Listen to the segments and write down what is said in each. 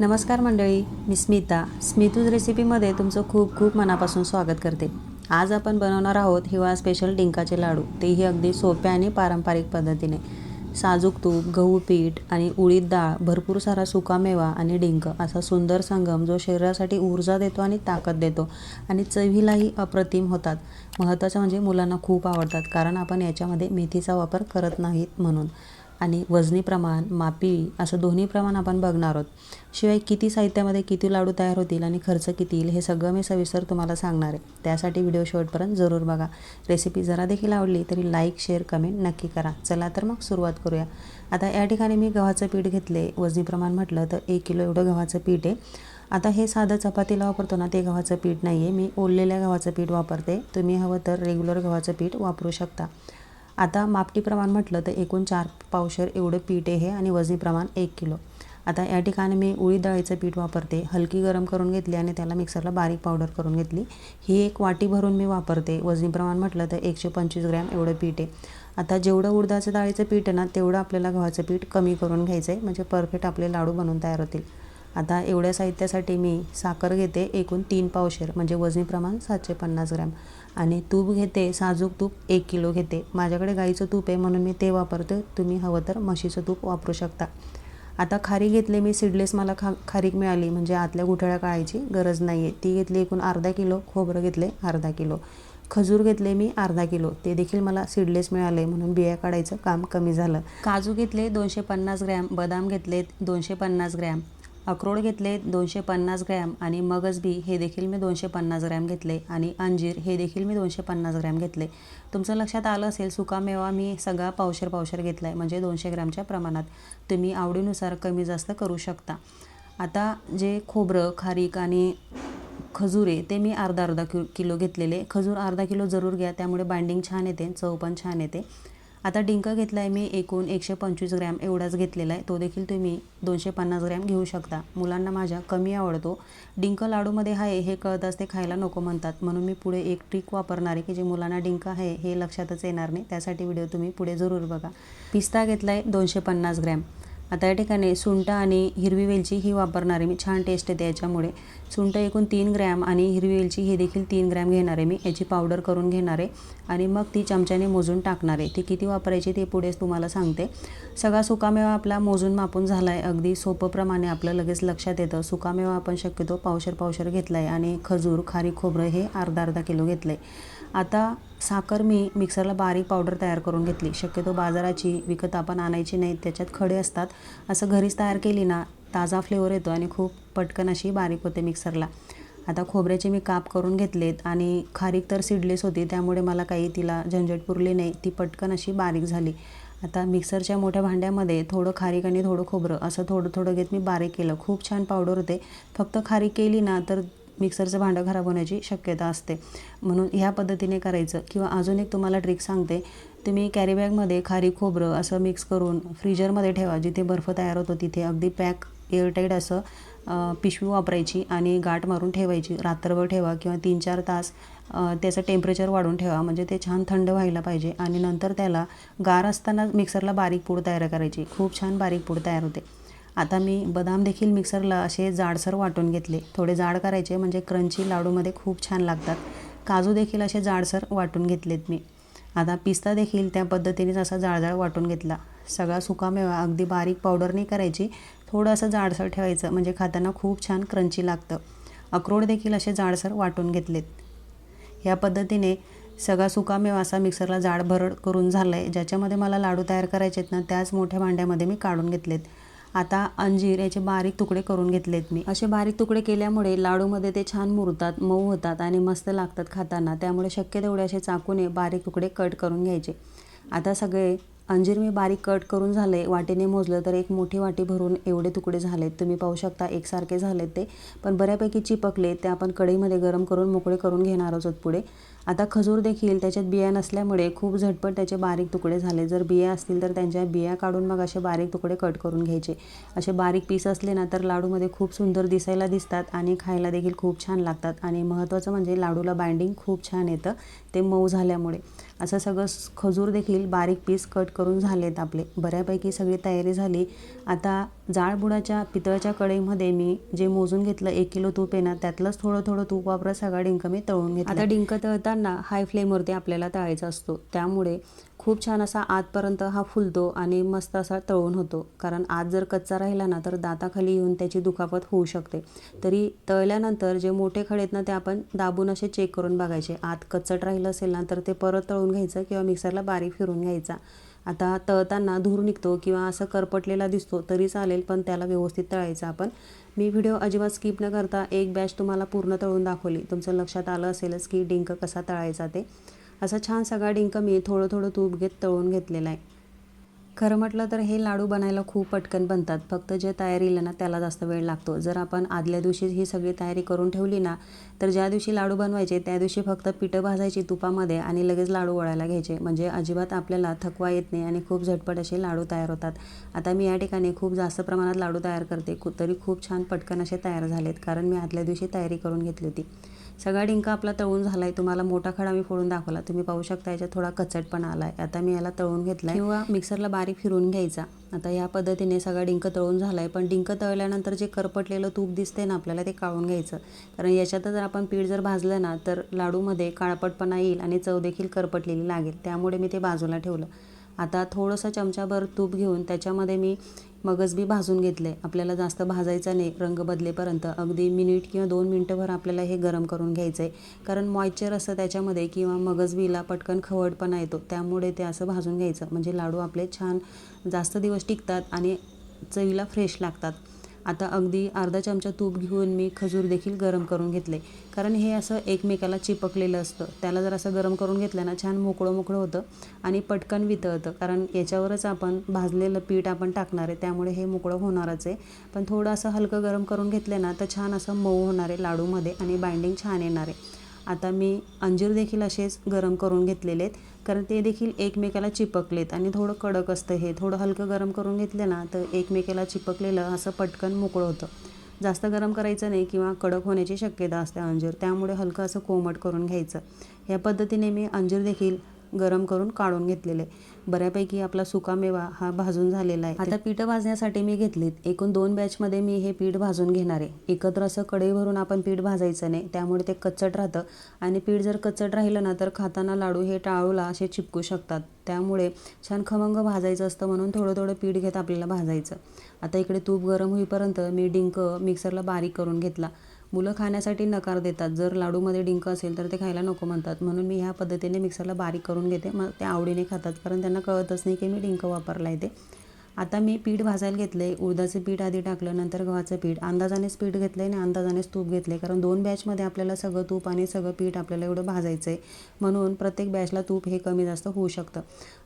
नमस्कार मंडळी मी स्मिता. स्मितूज रेसिपीमध्ये तुमचं खूप खूप मनापासून स्वागत करते. आज आपण बनवणार आहोत हिवाळा स्पेशल डिंकाचे लाडू. तेही अगदी सोप्या आणि पारंपरिक पद्धतीने. साजूक तूप गहू पीठ आणि उडीद डाळ भरपूर सारा सुकामेवा आणि डिंक असा सुंदर संगम जो शरीरासाठी ऊर्जा देतो आणि ताकद देतो आणि चवीलाही अप्रतिम होतात. महत्त्वाचं म्हणजे मुलांना खूप आवडतात कारण आपण याच्यामध्ये मेथीचा वापर करत नाहीत म्हणून. आणि वजनी प्रमाण मापी असं दोन्ही प्रमाण आपण बघणार आहोत. शिवाय किती साहित्यामध्ये किती लाडू तयार होतील आणि खर्च किती येईल हे सगळं मी सविस्तर तुम्हाला सांगणार आहे. त्यासाठी व्हिडिओ शेवटपर्यंत जरूर बघा. रेसिपी जरा देखील आवडली तरी लाईक शेअर कमेंट नक्की करा. चला तर मग सुरुवात करूया. आता या ठिकाणी मी गव्हाचं पीठ घेतले. वजनी प्रमाण म्हटलं तर एक किलो एवढं गव्हाचं पीठ आहे. आता हे साधं चपातीला वापरतो ना ते गव्हाचं पीठ नाही आहे मी ओललेल्या गव्हाचं पीठ वापरते. तुम्ही हवं तर रेग्युलर गव्हाचं पीठ वापरू शकता. आता मापटी प्रमाण म्हटलं तर एकूण चार पावशर एवढं पीठ आहे हे आणि वजनी प्रमाण एक किलो. आता या ठिकाणी मी उडीद डाळीचं पीठ वापरते. हलकी गरम करून घेतली आणि त्याला मिक्सरला बारीक पावडर करून घेतली. ही एक वाटी भरून मी वापरते. वजनी प्रमाण म्हटलं तर एकशे पंचवीस ग्रॅम एवढं पीठ आहे. आता जेवढं उडदाचं डाळीचं पीठ आहे ना तेवढं आपल्याला गव्हाचं पीठ कमी करून घ्यायचं आहे म्हणजे परफेक्ट आपले लाडू बनवून तयार होतील. आता एवढ्या साहित्यासाठी मी साखर घेते एकूण तीन पावशेर म्हणजे वजनी प्रमाण सातशे पन्नास ग्रॅम. आणि तूप घेते साजूक तूप एक किलो घेते. माझ्याकडे गाईचं तूप आहे म्हणून मी ते वापरते. तुम्ही हवं तर म्हशीचं तूप वापरू शकता. आता खारी घेतले मी सीडलेस मला खा खारीक मिळाली म्हणजे आतल्या गुठळ्या काढायची गरज नाही आहे ती घेतली एकूण अर्धा किलो खोबरं घेतले अर्धा किलो. खजूर घेतले मी अर्धा किलो ते देखील मला सीडलेस मिळाले म्हणून बिया काढायचं काम कमी झालं. काजू घेतले दोनशे पन्नास ग्रॅम बदाम घेतले दोनशे पन्नास ग्रॅम. अक्रोड घेतले दोनशे पन्नास ग्रॅम आणि मगजबी हे देखील मी दोनशे पन्नास ग्रॅम घेतले आणि अंजीर हे देखील मी दोनशे पन्नास ग्रॅम घेतले. तुमचं लक्षात आलं असेल सुकामेवा मी सगळा पावशर पावशर घेतला आहे म्हणजे दोनशे ग्रॅमच्या प्रमाणात. तुम्ही आवडीनुसार कमी जास्त करू शकता. आता जे खोबरं खारीक आणि खजूर आहे ते मी अर्धा अर्धा कि किलो घेतलेले. खजूर अर्धा किलो जरूर घ्या त्यामुळे बाइंडिंग छान येते चव पण छान येते. आता डिंक घेतला आहे मी एकूण एकशे पंचवीस ग्रॅम एवढाच घेतलेला आहे. तो देखील तुम्ही दोनशे पन्नास ग्रॅम घेऊ शकता. मुलांना माझ्या कमी आवडतो. डिंक लाडूमध्ये आहे हे कळतच ते खायला नको म्हणतात. म्हणून मी पुढे एक ट्रिक वापरणार आहे की जे मुलांना डिंक आहे हे लक्षातच येणार नाही. त्यासाठी व्हिडिओ तुम्ही पुढे जरूर बघा. पिस्ता घेतला आहे दोनशे पन्नास ग्रॅम. आता या ठिकाणी सुंठ आणि हिरवी वेलची ही वापरणार आहे मी छान टेस्ट येते याच्यामुळे. सुंठ एकूण तीन ग्रॅम आणि हिरवी वेलची ही देखील तीन ग्रॅम घेणार आहे मी. याची पावडर करून घेणार. आहे आणि मग ती चमच्याने मोजून टाकणार. आहे ती किती वापरायची ते पुढेच तुम्हाला सांगते. सगळा सुकामेवा आपला मोजून मापून झाला आहे अगदी सोपंप्रमाणे आपलं लगेच लक्षात येतं. सुकामेवा आपण शक्यतो पावशर पावशर घेतला आहे आणि खजूर खारी खोबरं हे अर्धा अर्धा किलो घेतलं आहे आता साखर मी मिक्सरला बारीक पावडर तयार करून घेतली. शक्यतो बाजाराची विकत आपण आणायची नाही त्याच्यात खडे असतात. असं घरीच तयार केली ना ताजा फ्लेवर येतो आणि खूप पटकन अशी बारीक होते मिक्सरला. आता खोबऱ्याचे मी काप करून घेतलेत आणि खारीक तर सिडलेस होती त्यामुळे मला काही तिला झंझट पुरली नाही. ती पटकन अशी बारीक झाली. आता मिक्सरच्या मोठ्या भांड्यामध्ये थोडं खारीक आणि थोडं खोबरं असं थोडं थोडं घेत मी बारीक केलं. खूप छान पावडर होते. फक्त खारीक केली ना तर मिक्सरचं भांडं खराब होण्याची शक्यता असते. म्हणून ह्या पद्धतीने करायचं किंवा अजून एक तुम्हाला ट्रिक सांगते. तुम्ही कॅरीबॅगमध्ये खारी खोबरं असं मिक्स करून फ्रीजरमध्ये ठेवा जिथे बर्फ तयार होतो तिथे. अगदी पॅक एअरटाईट असं पिशवी वापरायची आणि गाठ मारून ठेवायची. रात्रभर ठेवा किंवा तीन चार तास त्याचं टेम्परेचर वाढून ठेवा. म्हणजे ते छान थंड व्हायला पाहिजे. आणि नंतर त्याला गार असताना मिक्सरला बारीक पूड तयार करायची. खूप छान बारीक पूड तयार होते. आता मी बदाम देखील मिक्सरला असे जाडसर वाटून घेतले. थोडे जाड करायचे म्हणजे क्रंची लाडूमध्ये खूप छान लागतात. काजू देखील असे जाडसर वाटून घेतलेत मी. आता पिस्ता देखील त्या पद्धतीनेच असा जाळजाळ वाटून घेतला. सगळा सुकामेवा अगदी बारीक पावडर नाही करायची. थोडं असं जाडसर ठेवायचं म्हणजे खाताना खूप छान क्रंची लागतं. अक्रोड देखील असे जाडसर वाटून घेतलेत. या पद्धतीने सगळा सुकामेवा असा मिक्सरला जाड भरड करून झाला आहे ज्याच्यामध्ये मला लाडू तयार करायचे आहेत ना त्याच मोठ्या भांड्यामध्ये मी काढून घेतलेत. आता अंजीर याचे बारीक तुकडे करून घेतलेत मी. असे बारीक तुकडे केल्यामुळे लाडूमध्ये ते छान मुरतात मऊ होतात आणि मस्त लागतात खाताना. त्यामुळे शक्य तेवढे असे चाकूने बारीक तुकडे कट करून घ्यायचे. आता सगळे अंजीर मी बारीक कट करून झाले. वाटीने मोजलं तर एक मोठी वाटी भरून एवढे तुकडे झालेत. तुम्ही पाहू शकता एकसारखे झालेत ते. पण बऱ्यापैकी चिपकले. ते आपण कढईमध्ये गरम करून मोकळे करून घेणार आहोत पुढे. आता खजूर देखील त्याच्यात बिया नसल्यामुळे खूप झटपट त्याचे बारीक तुकडे झाले. जर बिया असतील तर त्यांच्या बिया काढून मग असे बारीक तुकडे कट करून घ्यायचे. असे बारीक पीस असले ना तर लाडूमध्ये खूप सुंदर दिसायला दिसतात आणि खायला देखील खूप छान लागतात. आणि महत्त्वाचं म्हणजे लाडूला बाइंडिंग खूप छान येतं. ते मऊ झाल्यामुळे. असं सगळं खजूर देखील बारीक पीस कट करून झालेत आपले. बऱ्यापैकी सगळी तयारी झाली. आता जाळबुडाच्या पितळच्या कढईमध्ये मी जे मोजून घेतलं एक किलो तूप आहे ना त्यातलंच थोडं थोडं तूप वापरत सगळा डिंक मी तळून घेतला आता डिंक तळताना हाय फ्लेमवरती आपल्याला तळायचा असतो. त्यामुळे खूप छान असा आतपर्यंत हा फुलतो आणि मस्त असा तळून होतो. कारण आत जर कच्चा राहिला ना तर दाताखाली येऊन त्याची दुखापत होऊ शकते. तरी तळल्यानंतर जे मोठे खडे आहेत ना ते आपण दाबून असे चेक करून बघायचे. आत कच्चट राहिलं असेल ना तर ते परत तळून घ्यायचं किंवा मिक्सरला बारीक फिरून घ्यायचा. आता तळताना धूर निघतो किंवा असं करपटलेला दिसतो तरी चालेल पण त्याला व्यवस्थित तळायचं आपण. मी व्हिडिओ अजिबात स्किप न करता एक बॅच तुम्हाला पूर्ण तळून दाखवली. तुमचं लक्षात आलं असेलच की डिंक कसा तळायचा ते. असा छान सगळा डिंक मी थोडं थोडं तूप घेत तळून घेतलेला आहे. खरं म्हटलं तर हे लाडू बनायला खूप पटकन बनतात. फक्त जे तयारीला ना त्याला जास्त वेळ लागतो. जर आपण आदल्या दिवशीच ही सगळी तयारी करून ठेवली ना तर ज्या दिवशी लाडू बनवायचे त्या दिवशी फक्त पिठं भाजायची तुपामध्ये आणि लगेच लाडू वळायला घ्यायचे. म्हणजे अजिबात आपल्याला थकवा येत नाही आणि खूप झटपट असे लाडू तयार होतात. आता मी या ठिकाणी खूप जास्त प्रमाणात लाडू तयार करते. तरी खूप छान पटकन असे तयार झालेत कारण मी आदल्या दिवशी तयारी करून घेतली होती. सगळा डिंका आपला तळून झाला आहे तुम्हाला मोठा खडा मी फोडून दाखवला. तुम्ही पाहू शकता याच्यात थोडा कचटपणा आला आहे आता मी याला तळून घेतला किंवा मिक्सरला बारीक फिरून घ्यायचा. आता या पद्धतीने सगळा डिंक तळून झाला आहे पण डिंक तळल्यानंतर जे करपटलेलं तूप दिसते ना आपल्याला ते काढून घ्यायचं. कारण याच्यातच जर आपण पीठ जर भाजलं ना तर लाडूमध्ये काळपटपणा येईल आणि चव देखील करपटलेली लागेल. त्यामुळे मी ते बाजूला ठेवलं. आता थोडंसं चमचाभर तूप घेऊन त्याच्यामध्ये मी मगज बी भाजून घेतले आपल्याला जास्त भाजायचं नाही रंग बदलेपर्यंत. अगदी मिनिट किंवा दोन मिनटंभर आपल्याला हे गरम करून घ्यायचं आहे कारण मॉइश्चर असतं त्याच्यामध्ये किंवा मगज बीला पटकन खवडपणा येतो. त्यामुळे ते असं भाजून घ्यायचं. म्हणजे लाडू आपले छान जास्त दिवस टिकतात आणि चवीला फ्रेश लागतात. आता अगदी अर्धा चमचा तूप घेऊन मी खजूर देखील गरम करून घेतले. कारण हे असं एकमेकाला चिपकलेलं असतं. त्याला जर असं गरम करून घेतलं ना छान मोकळं मोकळं होतं आणि पटकन वितळतं. कारण याच्यावरच आपण भाजलेलं पीठ आपण टाकणार आहे त्यामुळे हे मोकळं होणारच आहे. पण थोडं असं हलकं गरम करून घेतलं ना तर छान असं मऊ होणार आहे लाडूमध्ये आणि बाइंडिंग छान येणार आहे. आता मी अंजीर देखील असेच गरम करून घेतलेले आहेत कारण ते देखील एकमेकाला चिपकलेत आणि थोडं कडक असतं हे. थोडं हलकं गरम करून घेतलं ना तर एकमेकाला चिपकलेलं असं पटकन मोकळं होतं. जास्त गरम करायचं नाही किंवा कडक होण्याची शक्यता असते अंजीर त्यामुळे हलकं असं कोमट करून घ्यायचं. या पद्धतीने मी अंजीर देखील गरम करून काढून घेतलेले. बऱ्यापैकी आपला सुकामेवा हा भाजून झालेला आहे. आता पीठ भाजण्यासाठी मी घेतलीत. एकूण दोन बॅचमध्ये मी हे पीठ भाजून घेणार आहे. एकत्र असं कढई भरून आपण पीठ भाजायचं नाही. त्यामुळे ते कच्चट राहतं. आणि पीठ जर कच्चट राहिलं ना तर खाताना लाडू हे टाळूला असे चिपकू शकतात. त्यामुळे छान खमंग भाजायचं असतं म्हणून थोडं थोडं पीठ घेत आपल्याला भाजायचं. आता इकडे तूप गरम होईपर्यंत मी डिंक मिक्सरला बारीक करून घेतला. मुलं खाण्यासाठी नकार देतात. जर लाडूमध्ये डिंक असेल तर ते खायला नको म्हणतात. म्हणून मी ह्या पद्धतीने मिक्सरला बारीक करून घेते. मग ते आवडीने खातात. कारण त्यांना कळतच नाही की मी डिंक वापरला आहे ते. आता मी पीठ भाजायला घेतलं आहे उडदाचं पीठ आधी टाकलं नंतर गव्हाचं पीठ. अंदाजानेच पीठ घेतलं आहे आणि अंदाजानेच तूप घेतलं आहे कारण दोन बॅचमध्ये आपल्याला सगळं तूप आणि सगळं पीठ आपल्याला एवढं भाजायचं आहे म्हणून प्रत्येक बॅचला तूप हे कमी जास्त होऊ शकतं.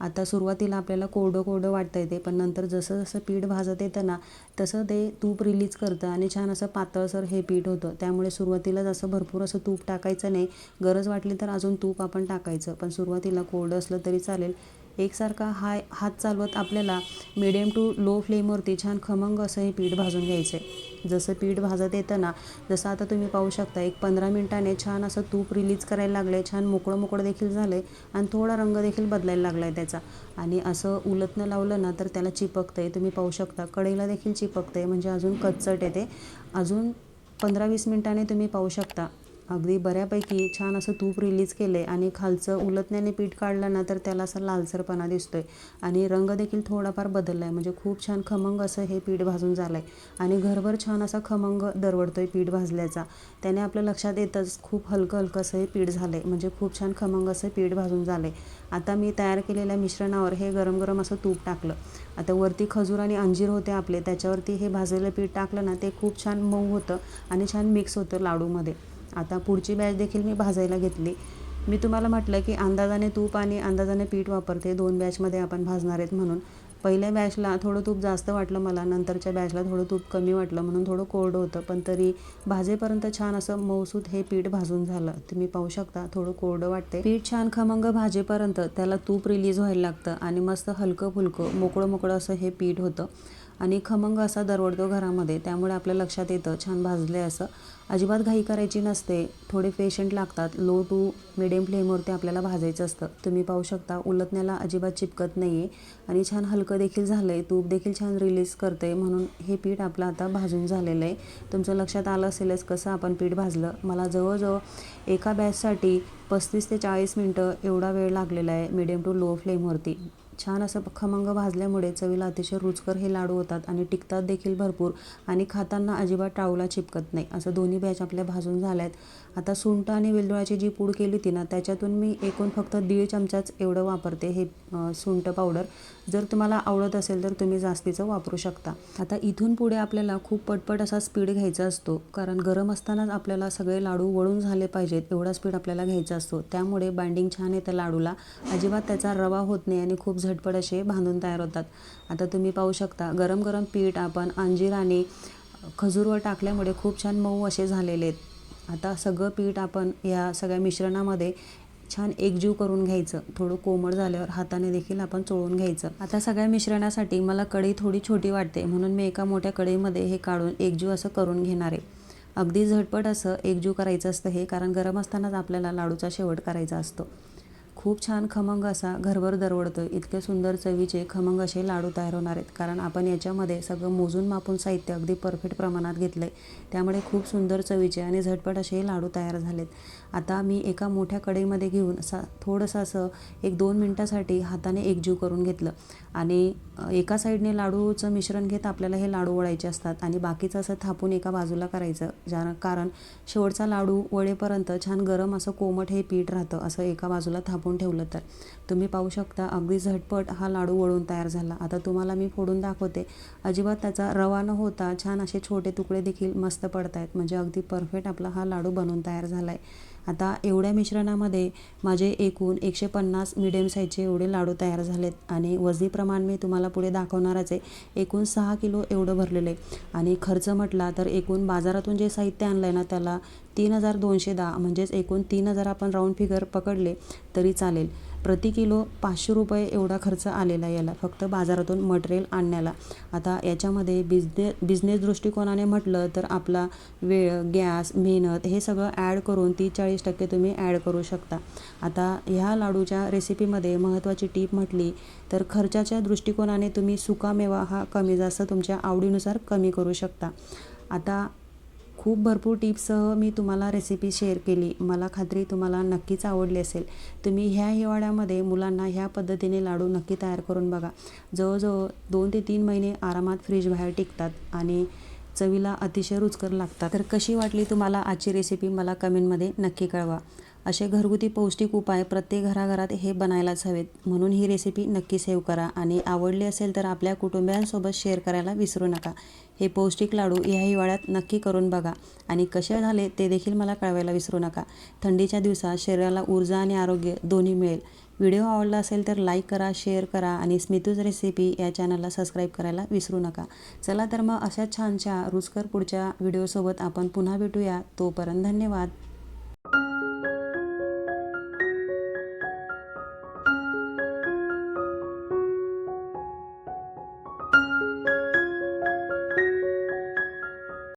आता सुरुवातीला आपल्याला कोरडं कोरडं वाटतं येते पण नंतर जसं जसं पीठ भाजत येतं ना तसं ते तूप रिलीज करतं आणि छान असं पातळसर हे पीठ होतं. त्यामुळे सुरुवातीला जसं भरपूर असं तूप टाकायचं नाही. गरज वाटली तर अजून तूप आपण टाकायचं. पण सुरुवातीला कोरडं असलं तरी चालेल. एकसारखा हाय हात चालवत आपल्याला मिडियम टू लो फ्लेमवरती छान खमंग असं हे पीठ भाजून घ्यायचं. आहे जसं पीठ भाजत येतं ना जसं आता तुम्ही पाहू शकता एक पंधरा मिनटाने छान असं तूप रिलीज करायला लागलं आहे छान मोकळं मोकळं देखील झालं आहे आणि थोडा रंग देखील बदलायला लागला आहे त्याचा. आणि असं उलटनं लावलं ना तर त्याला चिपकतं आहे तुम्ही पाहू शकता कढईला देखील चिपकतं आहे म्हणजे अजून कच्चट येते. अजून पंधरा वीस मिनटाने तुम्ही पाहू शकता अगदी बऱ्यापैकी छान असं तूप रिलीज केलं आहे आणि खालचं उलटण्याने पीठ काढलं ना तर त्याला असा लालसरपणा दिसतो आहे आणि रंग देखील थोडाफार बदलला आहे म्हणजे खूप छान खमंग असं हे पीठ भाजून झालं आहे आणि घरभर छान असा खमंग दरवडतो आहे पीठ भाजल्याचा. त्याने आपल्या लक्षात येतच खूप हलकं हलकं असं हे पीठ झालं आहे म्हणजे खूप छान खमंग असं पीठ भाजून झालं आहे आता मी तयार केलेल्या मिश्रणावर हे गरम गरम असं तूप टाकलं. आता वरती खजूर आणि अंजीर होते आपले. त्याच्यावरती हे भाजलेलं पीठ टाकलं ना ते खूप छान मऊ होतं आणि छान मिक्स होतं लाडूमध्ये. आता पुढची बॅच देखील मी भाजायला घेतली. मी तुम्हाला म्हटलं की अंदाजाने तूप आणि अंदाजाने पीठ वापरते. दोन बॅचमध्ये आपण भाजणार आहेत म्हणून. पहिल्या बॅचला थोडं तूप जास्त वाटलं मला. नंतरच्या बॅचला थोडं तूप कमी वाटलं म्हणून थोडं कोरडं होतं. पण तरी भाजेपर्यंत छान असं मऊसूत हे पीठ भाजून झालं. तुम्ही पाहू शकता थोडं कोरडं वाटते पीठ छान खमंग भाजेपर्यंत त्याला तूप रिलीज व्हायला लागतं आणि मस्त हलकं फुलकं मोकळं मोकळं असं हे पीठ होतं. आणि खमंग असा दरवडतो घरामध्ये. त्यामुळे आपल्या लक्षात येतं छान भाजले असं. अजिबात घाई करायची नसते. थोडे पेशंट लागतात. लो टू मिडियम फ्लेमवरती आपल्याला भाजायचं असतं. तुम्ही पाहू शकता उलटण्याला अजिबात चिपकत नाही आहे आणि छान हलकं देखील झालं आहे तूप देखील छान रिलीज करते म्हणून हे पीठ आपलं आता भाजून झालेलं आहे. तुमचं लक्षात आलं असेलच कसं आपण पीठ भाजलं. मला जवळजवळ एका बॅचसाठी पस्तीस ते चाळीस मिनटं एवढा वेळ लागलेला आहे मिडियम टू लो फ्लेमवरती छान असं खमंग भाजल्यामुळे चवीला अतिशय रुचकर हे लाडू होतात आणि टिकतात देखील भरपूर आणि खाताना अजिबात टाळूला चिपकत नाही. असं दोन्ही बॅच आपल्या भाजून झाल्यात. आता सुंठ आणि वेलदोळ्याची जी पूड केली होती ना त्याच्यातून मी एकूण फक्त दीड चमचाच एवढं वापरते हे सुंट पावडर. जर तुम्हाला आवडत असेल तर तुम्ही जास्तीचं वापरू शकता. आता इथून पुढे आपल्याला खूप पटपट असा स्पीड घ्यायचा असतो. कारण गरम असतानाच आपल्याला सगळे लाडू वळून झाले पाहिजेत एवढा स्पीड आपल्याला घ्यायचा असतो. त्यामुळे बाइंडिंग छान येतं लाडूला. अजिबात त्याचा रवा होत नाही आणि खूप झटपट असे बांधून तयार होतात. आता तुम्ही पाहू शकता गरम गरम पीठ आपण अंजीर आणि खजूरवर टाकल्यामुळे खूप छान मऊ असे झालेले आहेत. आता सगळं पीठ आपण या सगळ्या मिश्रणामध्ये छान एकजीव करून घ्यायचं. थोडं कोमट झाल्यावर हाताने देखील आपण चोळून घ्यायचं. आता सगळ्या मिश्रणासाठी मला कढई थोडी छोटी वाटते म्हणून मी एका मोठ्या कढईमध्ये हे काढून एकजीव असं करून घेणार आहे. अगदी झटपट असं एकजीव करायचं असतं हे कारण गरम असतानाच आपल्याला लाडूचा शेवट करायचा असतो. खूप छान खमंग असा घरभर दरवडतो इतके सुंदर चवीचे खमंग असे लाडू तयार होणार आहेत. कारण आपण याच्यामध्ये सगळं मोजून मापून साहित्य अगदी परफेक्ट प्रमाणात घेतलं आहे त्यामुळे खूप सुंदर चवीचे आणि झटपट असे हे लाडू तयार झालेत. आता मी एका मोठ्या कढईमध्ये घेऊन सा थोडंसं असं एक दोन मिनटासाठी हाताने एकजीव करून घेतलं. आणि एका साईडने लाडूचं मिश्रण घेत आपल्याला हे लाडू वळायचे असतात. आणि बाकीचं असं थापून एका बाजूला करायचं. ज्या कारण शेवटचा लाडू वळेपर्यंत छान गरम असं कोमट हे पीठ राहतं. असं एका बाजूला थापून ठेवलं तर. तुम्ही पाहू शकता अगदी झटपट हा लाडू वळून तयार झाला. आता तुम्हाला मी फोडून दाखवते. अजिबात त्याचा रवा न होता छान असे छोटे तुकडे देखील मस्त पडत आहेत म्हणजे अगदी परफेक्ट आपला हा लाडू बनवून तयार झाला आहे आता एवढ्या मिश्रणामध्ये माझे एकूण एकशे पन्नास मिडियम साईजचे एवढे लाडू तयार झालेत आणि वजनी प्रमाण मी तुम्हाला पुढे दाखवणारच आहे. एकूण सहा किलो एवढं भरलेलं आहे. आणि खर्च म्हटला तर एकूण बाजारातून जे साहित्य आणलं आहे ना त्याला तीन हजार दोनशे दहा म्हणजेच एकूण तीन हजार आपण राऊंड फिगर पकडले तरी चालेल. प्रति किलो पाचशे रुपये एवढा खर्च आलेला याला. फक्त बाजारातून मटेरियल आणण्याला. आता याच्यामध्ये बिझने बिझनेस दृष्टिकोनाने म्हटलं तर आपला वेळ गॅस मेहनत हे सगळं ॲड करून तीस चाळीस टक्के तुम्ही ॲड करू शकता. आता ह्या लाडूच्या रेसिपीमध्ये महत्त्वाची टीप म्हटली तर खर्चाच्या दृष्टिकोनाने तुम्ही सुकामेवा हा कमी जास्त तुमच्या आवडीनुसार कमी करू शकता. आता खूप भरपूर टिप्ससह मी तुम्हाला रेसिपी शेअर केली. मला खात्री तुम्हाला नक्कीच आवडली असेल. तुम्ही ह्या हिवाळ्यामध्ये मुलांना ह्या पद्धतीने लाडू नक्की तयार करून बघा. जवळजवळ दोन ते तीन महिने आरामात फ्रीज बाहेर टिकतात आणि चवीला अतिशय रुचकर लागतात. तर कशी वाटली तुम्हाला आजची रेसिपी मला कमेंटमध्ये नक्की कळवा. असे घरगुती पौष्टिक उपाय प्रत्येक घराघरात हे बनायलाच हवेत. म्हणून ही रेसिपी नक्की सेव्ह करा आणि आवडली असेल तर आपल्या कुटुंबियांसोबत शेअर करायला विसरू नका. हे पौष्टिक लाडू या हिवाळ्यात नक्की करून बघा आणि कसे झाले ते देखील मला कळवायला विसरू नका. थंडीच्या दिवसात शरीराला ऊर्जा आणि आरोग्य दोन्ही मिळेल. व्हिडिओ आवडला असेल तर लाईक करा शेअर करा आणि स्मितूज रेसिपी या चॅनलला सबस्क्राईब करायला विसरू नका. चला तर मग अशा छानशा रुचकर पुढच्या व्हिडिओसोबत आपण पुन्हा भेटूया. तोपर्यंत धन्यवाद.